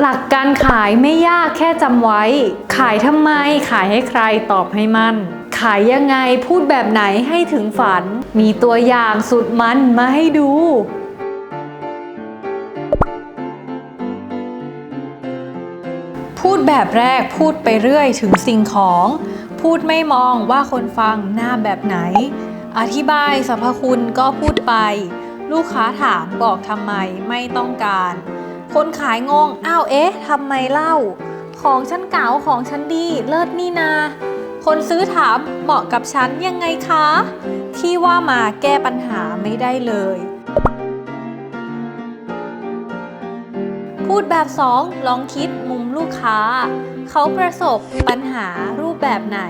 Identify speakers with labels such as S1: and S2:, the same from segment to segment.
S1: หลักการขายไม่ยากแค่จำไว้ ขายทำไม ขายให้ใครตอบให้มันขายยังไงพูดแบบไหนให้ถึงฝัน มีตัวอย่างสุดมันมาให้ดูพูดแบบแรกพูดไปเรื่อยถึงสิ่งของ พูดไม่มองว่าคนฟังหน้าแบบไหน อธิบายสรรพคุณก็พูดไป ลูกค้าถามบอกทำไมไม่ต้องการ คนขายงง อ้าวเอ๊ะทำไมเล่า ของฉันเก๋าของฉันดี เลิศนี่นา คนซื้อถามเหมาะกับฉันยังไงคะ ที่ว่ามาแก้ปัญหาไม่ได้เลย พูดแบบ 2 ลองคิดมุมลูกค้า เขาประสบปัญหารูปแบบไหน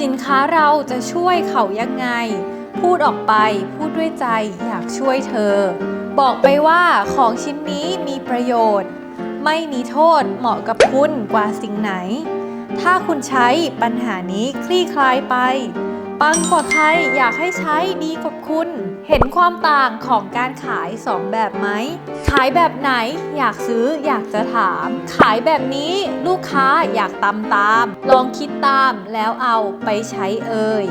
S1: สินค้าเราจะช่วยเขายังไง พูดออกไป พูดด้วยใจอยากช่วยเธอ บอกไปว่าของชิ้นนี้มีประโยชน์ ไม่มีโทษเหมาะกับคุณกว่าสิ่งไหน ถ้าคุณใช้ปัญหานี้คลี่คลายไปปังกว่าใครอยากให้ใช้ดีกว่าคุณ เห็นความต่างของการขาย 2 แบบไหม ขายแบบไหนอยากซื้ออยากจะถาม ขายแบบนี้ลูกค้าอยากตามตาม ลองคิดตามแล้วเอาไปใช้เอ่ย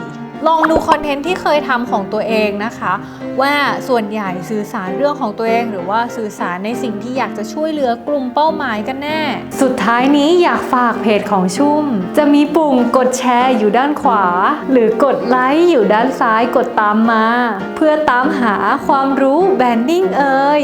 S1: ลองดูคอนเทนต์ที่เคยทำของตัวเองนะคะ ว่าส่วนใหญ่สื่อสารเรื่องของตัวเอง หรือว่าสื่อสารในสิ่งที่อยากจะช่วยเหลือกลุ่มเป้าหมายกันแน่ สุดท้ายนี้อยากฝากเพจของชุ่ม จะมีปุ่มกดแชร์อยู่ด้านขวา หรือกดไลค์อยู่ด้านซ้ายกดตามมา เพื่อตามหาความรู้แบรนดิ้งเอ่ย